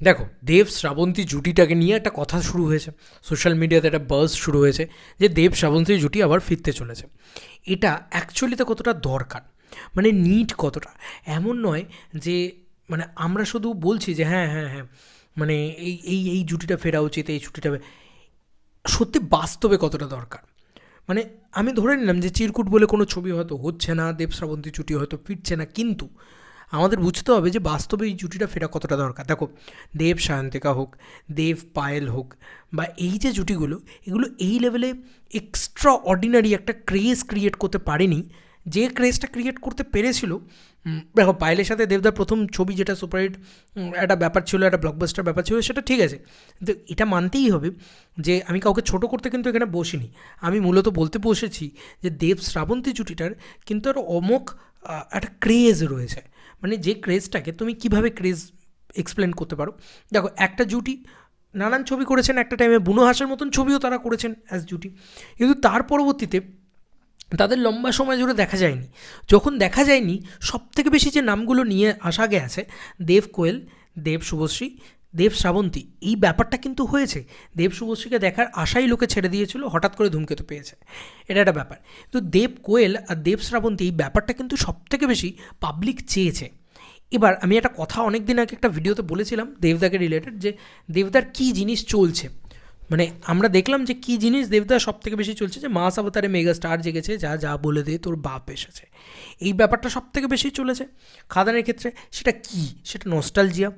দেখো, দেব শ্রাবন্তী জুটিটাকে নিয়ে একটা কথা শুরু হয়েছে। সোশ্যাল মিডিয়াতে একটা বার্স শুরু হয়েছে যে দেব শ্রাবন্তী জুটি আবার ফিরতে চলেছে। এটা অ্যাকচুয়ালিতে কতটা দরকার? মানে নিট কতটা? এমন নয় যে মানে আমরা শুধু বলছি যে হ্যাঁ হ্যাঁ হ্যাঁ মানে এই এই এই জুটিটা ফেরা উচিত, এই জুটিটা সত্যি বাস্তবে কতটা দরকার? মানে আমি ধরে নিলাম যে চিরকুট বলে কোনো ছবি হয়তো হচ্ছে না, দেব শ্রাবন্তী জুটি হয়তো ফিরছে না, কিন্তু আমাদের বুঝতে হবে যে বাস্তবে এই জুটিটা ফেরা কতটা দরকার। দেখো, দেব সায়ন্তিকা হোক, দেব পায়েল হোক, বা এই যে জুটিগুলো, এগুলো এই লেভেলে এক্সট্রা অর্ডিনারি একটা ক্রেজ ক্রিয়েট করতে পারেনি। যে ক্রেজটা ক্রিয়েট করতে পেরেছিল দেখো, পায়েলের সাথে দেবদার প্রথম ছবি যেটা সুপারহিট একটা ব্যাপার ছিল, একটা ব্লকবাস্টার ব্যাপার ছিল, সেটা ঠিক আছে। কিন্তু এটা মানতেই হবে যে আমি কাউকে ছোট করতে কিন্তু এখানে বসিনি। আমি মূলত বলতে বসেছি যে দেব শ্রাবন্তী জুটিটার কিন্তু একটা অমোক একটা ক্রেজ রয়েছে। মানে যে ক্রেজটাকে তুমি কীভাবে ক্রেজ এক্সপ্লেন করতে পারো? দেখো, একটা জুটি নানান ছবি করেছেন, একটা টাইমে বুনো হাসের মতন ছবিও তারা করেছেন অ্যাজ জুটি। কিন্তু তার পরবর্তীতে তাদের লম্বা সময় জুড়ে দেখা যায়নি। যখন দেখা যায়নি সব থেকে বেশি যে নামগুলো নিয়ে আসা গেছে, দেব কোয়েল, দেব শুভশ্রী দেব শ্রাবন্তী, এই ব্যাপারটা কিন্তু হয়েছে। দেব শুভশ্রীকে দেখার আশাই লোকে ছেড়ে দিয়েছিল, হঠাৎ করে ধূমকেতু পেয়েছে। এটা একটা ব্যাপার। তো দেব কোয়েল আর দেব শ্রাবন্তী এই ব্যাপারটা কিন্তু সব থেকে বেশি পাবলিক চেয়েছে। এবার আমি একটা কথা অনেক দিন আগে একটা ভিডিওতে বলেছিলাম দেবদাকে রিলেটেড যে দেবদার কী জিনিস চলছে। মানে আমরা দেখলাম যে কী জিনিস দেবদার সব থেকে বেশি চলছে যে মাস অবতারে মেগা স্টার জেগেছে, যা যা বলে দে, তোর বাপ এসেছে। এই ব্যাপারটা সব থেকে বেশি চলেছে। খাদানের ক্ষেত্রে সেটা কি? সেটা নস্টালজিয়া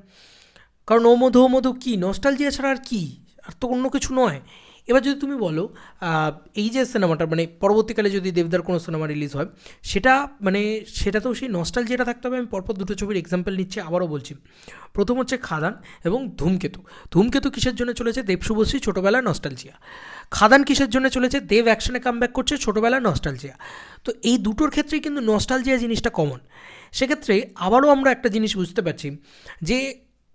কারণ ও মধু ও মধু কী? নস্টালজিয়া ছাড়া আর কী? আর তো অন্য কিছু নয়। এবার যদি তুমি বলো এই যে সিনেমাটা মানে পরবর্তীকালে যদি দেবদার কোনো সিনেমা রিলিজ হয়, সেটা মানে সেটা তো সেই নস্টালজিয়াটা থাকতে হবে। আমি পরপর দুটো ছবির এক্সাম্পল নিচ্ছি, আবারও বলছি। প্রথম হচ্ছে খাদান এবং ধূমকেতু। ধূমকেতু কিসের জন্য চলেছে? দেব শুভশ্রী ছোটোবেলায় নস্টালজিয়া খাদান কিসের জন্য চলেছে? দেব অ্যাকশনে কামব্যাক করছে ছোটোবেলায় নস্টালজিয়া তো এই দুটোর ক্ষেত্রেই কিন্তু নস্টালজিয়া জিনিসটা কমন সেক্ষেত্রে আবারও আমরা একটা জিনিস বুঝতে পারছি যে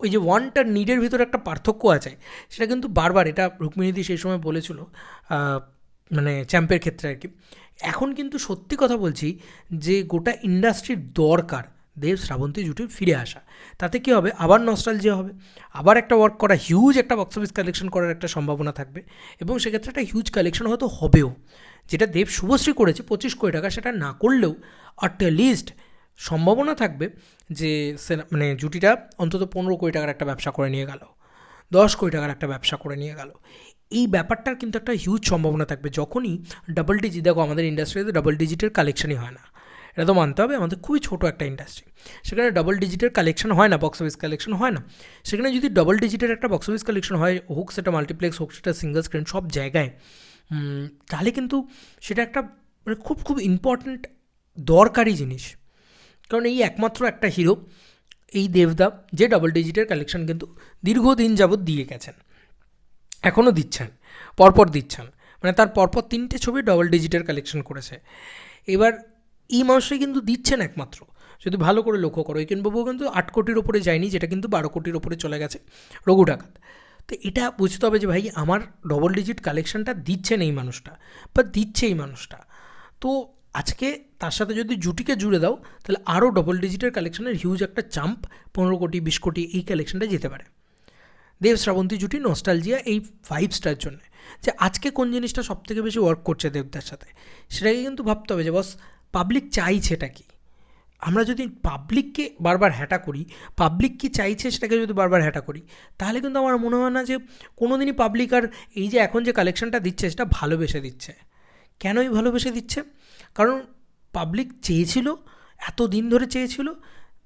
ওই যে ওয়ানটার নিডের ভিতরে একটা পার্থক্য আছে, সেটা কিন্তু বারবার, এটা রুক্মিণীদি সেই সময় বলেছিল মানে চ্যাম্পের ক্ষেত্রে আর কি এখন কিন্তু সত্যি কথা বলছি যে গোটা ইন্ডাস্ট্রির দরকার দেব শ্রাবন্তী জুটির ফিরে আসা। তাতে কী হবে? আবার নস্টালজিয়া হবে। আবার একটা ওয়ার্ক করা হিউজ একটা বক্স অফিস কালেকশন করার একটা সম্ভাবনা থাকবে। এবং সেক্ষেত্রে একটা হিউজ কালেকশন হয়তো হবেও। যেটা দেব শুভশ্রী করেছে পঁচিশ কোটি টাকা, সেটা না করলেও অ্যাট লিস্ট সম্ভাবনা থাকবে যে সে- মানে জুটিটা অন্তত পনেরো কোটি টাকার একটা ব্যবসা করে নিয়ে গেল, দশ কোটি টাকার একটা ব্যবসা করে নিয়ে গেল। এই ব্যাপারটার কিন্তু একটা হিউজ সম্ভাবনা থাকবে। যখনই ডাবল ডিজিট দেখো আমাদের ইন্ডাস্ট্রিতে ডাবল ডিজিটের কালেকশনই হয় না। এটা তো মানতে হবে, আমাদের খুবই ছোটো একটা ইন্ডাস্ট্রি সেখানে ডাবল ডিজিটের কালেকশন হয় না বক্স অফিস কালেকশন হয় না। সেখানে যদি ডাবল ডিজিটের একটা বক্স অফিস কালেকশন হয় হোক সেটা মাল্টিপ্লেক্স হোক সেটা সিঙ্গল স্ক্রিন সব জায়গায় তাহলে কিন্তু সেটা একটা মানে খুব খুব ইম্পর্ট্যান্ট দরকারি জিনিস। কারণ এই একমাত্র একটা হিরো এই দেবদা যে ডাবল ডিজিটের কালেকশন কিন্তু দীর্ঘদিন যাবৎ দিয়ে গেছেন। এখনও দিচ্ছেন, পরপর দিচ্ছেন। মানে তার পরপর তিনটে ছবি ডবল ডিজিটের কালেকশন করেছে। এবার এই মানুষটাই কিন্তু দিচ্ছেন একমাত্র। যদি ভালো করে লক্ষ্য করো বাবু কিন্তু আট কোটির ওপরে যায়নি, যেটা কিন্তু বারো কোটির ওপরে চলে গেছে, রঘু ডাকাত। তো এটা বুঝতে হবে যে ভাই, আমার ডবল ডিজিট কালেকশনটা দিচ্ছেন এই মানুষটা, বা দিচ্ছে এই মানুষটা। তো আজকে তার সাথে যদি জুটিকে জুড়ে দাও, তাহলে আরও ডবল ডিজিটের কালেকশনের হিউজ একটা চাম্প পনেরো কোটি, বিশ কোটি এই কালেকশনটা যেতে পারে। দেব শ্রাবন্তী জুটি নস্টালজিয়া এই ফাইভ স্টার জন্য। যে আজকে কোন জিনিসটা সব থেকে বেশি ওয়ার্ক করছে দেবদার সাথে, সেটাকে কিন্তু ভাবতে হবে যে, বস পাবলিক চাইছে এটা কি? আমরা যদি পাবলিককে বারবার হ্যাটা করি পাবলিক কি চাইছে সেটাকে যদি বারবার হ্যাটা করি, তাহলে কিন্তু আমার মনে হয় না যে কোনো দিনই পাবলিক আর এই যে এখন যে কালেকশনটা দিচ্ছে, সেটা ভালোবেসে দিচ্ছে। কেনই ভালোবেসে দিচ্ছে? কারণ পাবলিক চেয়েছিল এত দিন ধরে চেয়েছিল,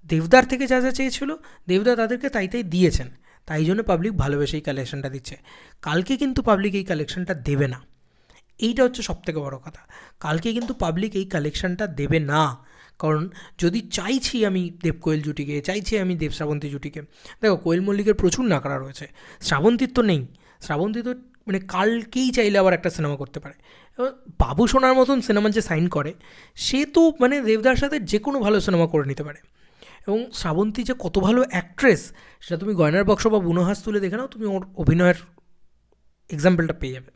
দেবদার থেকে যা যা চেয়েছিল, দেবদা তাদেরকে তাই তাই দিয়েছেন। তাই জন্য পাবলিক ভালোবেসে এই কালেকশনটা দিচ্ছে। কালকে কিন্তু পাবলিক এই কালেকশনটা দেবে না। এইটা হচ্ছে সবথেকে বড় কথা। কালকে কিন্তু পাবলিক এই কালেকশনটা দেবে না। কারণ যদি চাইছি আমি দেব কোয়েল জুটিকে, চাইছি আমি দেব শ্রাবন্তী জুটিকে। দেখো, কোয়েল মল্লিকের প্রচুর নাকড়া রয়েছে। শ্রাবন্তীর তো নেই। শ্রাবন্তী তো মানে কালকেই চাইলে আবার একটা সিনেমা করতে পারে। বাবু সোনার মতন সিনেমা যে সাইন করে, সে তো মানে দেবদার সাথে যে কোনো ভালো সিনেমা করে নিতে পারে। এবং শ্রাবন্তী যে কত ভালো অ্যাক্ট্রেস সেটা তুমি গয়নার বক্স বা বুনোহাস তুলে দেখে নাও, তুমি ওর অভিনয়ের এক্সাম্পলটা পেয়ে যাবে।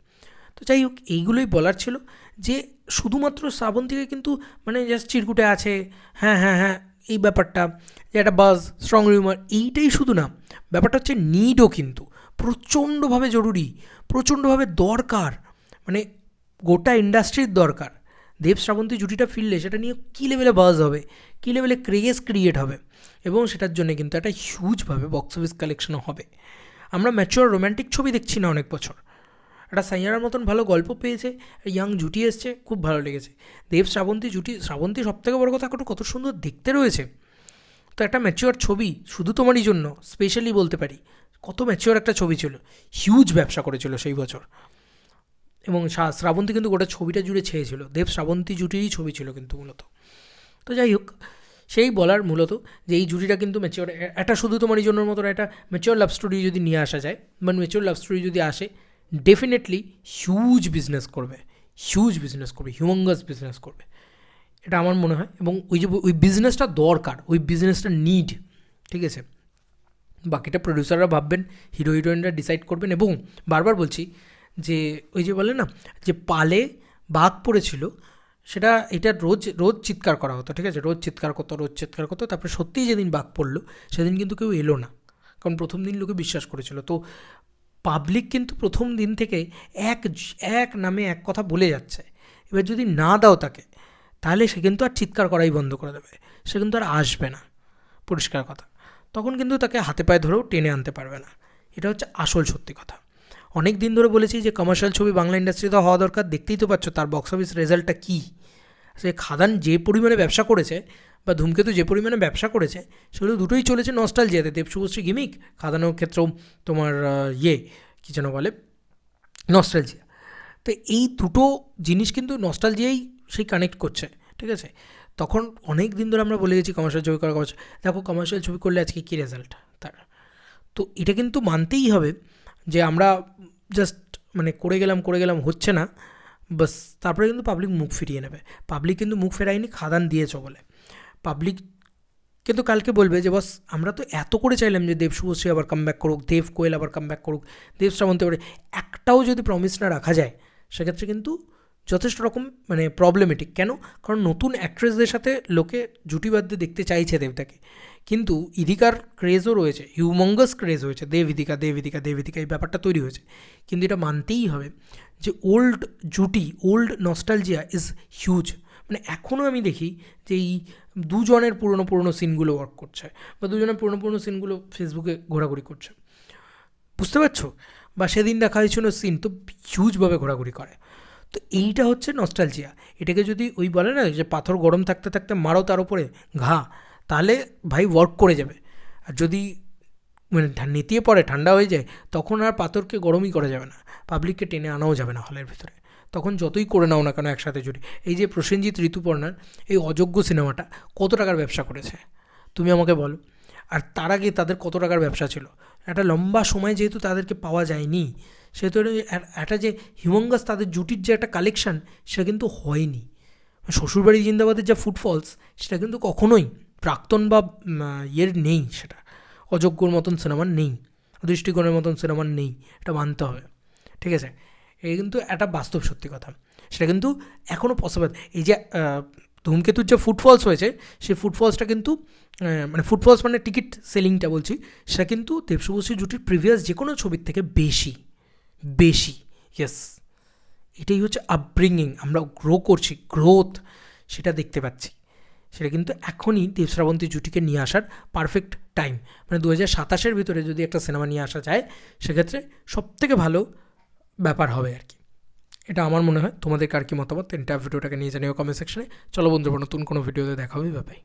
তো যাই হোক, এইগুলোই বলার ছিল যে শুধুমাত্র শ্রাবন্তীকে কিন্তু মানে জাস্ট চিরকুটে আছে হ্যাঁ হ্যাঁ হ্যাঁ এই ব্যাপারটা, যে একটা বাজ স্ট্রং রিউমার এইটাই শুধু না, ব্যাপারটা হচ্ছে নিডও কিন্তু। প্রচণ্ডভাবে জরুরি, প্রচণ্ডভাবে দরকার মানে গোটা ইন্ডাস্ট্রির দরকার। দেব শ্রাবন্তী জুটিটা ফিরলে সেটা নিয়ে কী লেভেলে বাজ হবে, কী লেভেলে ক্রেজ ক্রিয়েট হবে এবং সেটার জন্য কিন্তু একটা হিউজভাবে বক্স অফিস কালেকশনও হবে। আমরা ম্যাচুয়ার রোম্যান্টিক ছবি দেখছি না অনেক বছর। একটা সাইয়ারার মতন ভালো গল্প পেয়েছে ইয়াং জুটি এসছে, খুব ভালো লেগেছে। দেব শ্রাবন্তী জুটি, শ্রাবন্তী সবথেকে বড় কথা কত সুন্দর দেখতে রয়েছে। তো একটা ম্যাচিওর ছবি, শুধু তোমারই জন্য স্পেশালি বলতে পারি। কত ম্যাচিওর একটা ছবি ছিল। হিউজ ব্যবসা করেছিল সেই বছর। এবং শ্রাবন্তী কিন্তু গোটা ছবিটা জুড়ে ছেয়েছিল। দেব শ্রাবন্তী জুটিরই ছবি ছিল কিন্তু মূলত। তো যাই হোক, সেই বলার মূলত যে এই জুটিটা কিন্তু ম্যাচিওর একটা শুধু তোমারই জন্য মতো একটা ম্যাচিওর লাভ স্টোরি যদি নিয়ে আসা যায়, বা ম্যাচিওর লাভ স্টোরি যদি আসে ডেফিনেটলি হিউজ বিজনেস করবে। হিউজ বিজনেস করবে হিউমঙ্গাস বিজনেস করবে। এটা আমার মনে হয়। এবং ওই যে, ওই বিজনেসটা দরকার, ওই বিজনেসটা নিড ঠিক আছে? বাকিটা প্রডিউসাররা ভাববেন হিরো হিরোইনরা ডিসাইড করবেন এবং বারবার বলছি যে, ওই যে বলে না, যে পালে বাঘ পড়েছিল, সেটা, এটা রোজ রোজ চিৎকার করা হতো, ঠিক আছে? রোজ চিৎকার করতো, রোজ চিৎকার করতো, তারপরে সত্যিই যেদিন বাঘ পড়ল, সেদিন কিন্তু কেউ এলো না, কারণ প্রথম দিন লোকে বিশ্বাস করেছিল। তো পাবলিক কিন্তু প্রথম দিন থেকে এক এক নামে এক কথা বলে যাচ্ছে। এবার যদি না দাও তাকে, তাহলে সে কিন্তু আর চিৎকার করাই বন্ধ করে দেবে, সে কিন্তু আর আসবে না। পরিষ্কার কথা। তখন কিন্তু তাকে হাতে পায়ে ধরেও টেনে আনতে পারবে না। এটা হচ্ছে আসল সত্যি কথা। অনেক দিন ধরে বলেছি যে কমার্শিয়াল ছবি বাংলা ইন্ডাস্ট্রিতে হওয়া দরকার। দেখতেই তো পাচ্ছ তার বক্স অফিস রেজাল্টটা কী? সে খাদান যে পরিমাণে ব্যবসা করেছে বা ধূমকেতু যে পরিমাণে ব্যবসা করেছে, সেগুলো দুটোই চলেছে নস্টালজিয়াতে দেব শুভশ্রী গিমিক খাদানের ক্ষেত্রেও তোমার ইয়ে কী যেন বলে নস্টালজিয়া তো এই দুটো জিনিস কিন্তু নস্টালজিয়াই সেই কানেক্ট করছে। ঠিক আছে? তখন অনেক দিন ধরে আমরা বলে গেছি কমার্শিয়াল ছবি করা কমার্শিয়াল দেখো কমার্শিয়াল ছবি করলে আজকে কী রেজাল্ট তার। তো এটা কিন্তু মানতেই হবে যে আমরা জাস্ট মানে করে গেলাম করে গেলাম, হচ্ছে না। বাস, তারপরে কিন্তু পাবলিক মুখ ফিরিয়ে নেবে। পাবলিক কিন্তু মুখ ফেরায়নি, খাদান দিয়েছ বলে। পাবলিক কিন্তু কালকে বলবে যে, বস, আমরা তো এত করে চাইলাম যে দেব শুভশ্রী আবার কাম ব্যাক করুক, দেব কোয়েল আবার কাম ব্যাক করুক, দেব শ্রাবন্তী একটাও যদি প্রমিস না রাখা যায়, সেক্ষেত্রে কিন্তু যথেষ্ট রকম মানে প্রবলেমেটিক কেন? কারণ নতুন অ্যাক্ট্রেসদের সাথে লোকে জুটি জুটিবাদ্য দেখতে চাইছে দেবতাকে। কিন্তু ইদিকার ক্রেজও রয়েছে হিউমঙ্গাস ক্রেজ হয়েছে, দেব ইদিকা দেব ইদিকা দেব ইদিকা এই ব্যাপারটা তৈরি হয়েছে। কিন্তু এটা মানতেই হবে যে ওল্ড জুটি ওল্ড নস্টালজিয়া ইজ হিউজ মানে এখনও আমি দেখি যে এই দুজনের পুরনো পুরনো সিনগুলো ওয়ার্ক করছে বা দুজনের পুরনো পুরনো সিনগুলো ফেসবুকে ঘোরাঘুরি করছে। বুঝতে পারছ? বা সেদিন দেখা হয়েছিল সিন তো হিউজভাবে ঘোরাঘুরি করে। তো এইটা হচ্ছে নস্টালজিয়া এটাকে যদি ওই বলে না যে পাথর গরম থাকতে থাকতে মারো তার উপরে ঘা, তাহলে ভাই ওয়ার্ক করে যাবে। আর যদি মানে নেতিয়ে পড়ে, ঠান্ডা হয়ে যায়, তখন আর পাথরকে গরমই করা যাবে না। পাবলিককে টেনে আনাও যাবে না হলের ভিতরে। তখন যতই করে নাও না কেন একসাথে জুড়ে। এই যে প্রসেনজিৎ ঋতুপর্ণার এই অযোগ্য সিনেমাটা কত টাকার ব্যবসা করেছে? তুমি আমাকে বলো। আর তার আগে তাদের কত টাকার ব্যবসা ছিল? একটা লম্বা সময় যেহেতু তাদেরকে পাওয়া যায়নি সেহেতু এটা- একটা যে হিউমঙ্গাস তাদের জুটির যে একটা কালেকশন সেটা কিন্তু হয়নি। শ্বশুরবাড়ি জিন্দাবাদের যা ফুটফলস সেটা কিন্তু কখনোই প্রাক্তন বা ইয়ের নেই সেটা। অযোগ্যর মতন সিনেমার নেই। দৃষ্টিকোণের মতন সিনেমার নেই। এটা মানতে হবে। ঠিক আছে? এই কিন্তু একটা বাস্তব সত্যি কথা। সেটা কিন্তু এখনও পসিবল এই যে ধূমকেতুর যে ফুটফলস হয়েছে, সেই ফুটফলসটা কিন্তু মানে ফুটফলস মানে টিকিট সেলিংটা বলছি, সেটা কিন্তু দেবশুভশ্রী জুটির প্রিভিয়াস যে কোনো ছবির থেকে বেশি। বেশি। ইয়েস এটাই হচ্ছে আপব্রিঙ্গিং আমরা গ্রো করছি গ্রোথ সেটা দেখতে পাচ্ছি। সেটা কিন্তু এখনই দেব শ্রাবন্তী জুটিকে নিয়ে আসার পারফেক্ট টাইম মানে দু হাজার সাতাশের ভিতরে যদি একটা সিনেমা নিয়ে আসা যায়, সেক্ষেত্রে সবথেকে ভালো ব্যাপার হবে আর কি। এটা আমার মনে হয়। তোমাদের কার কি মতামত? এটা ভিডিওটাকে নিয়ে জানিও কমেন্ট সেকশনে চলো বন্ধুরা, নতুন কোনো ভিডিওতে দেখা ব্যাপারে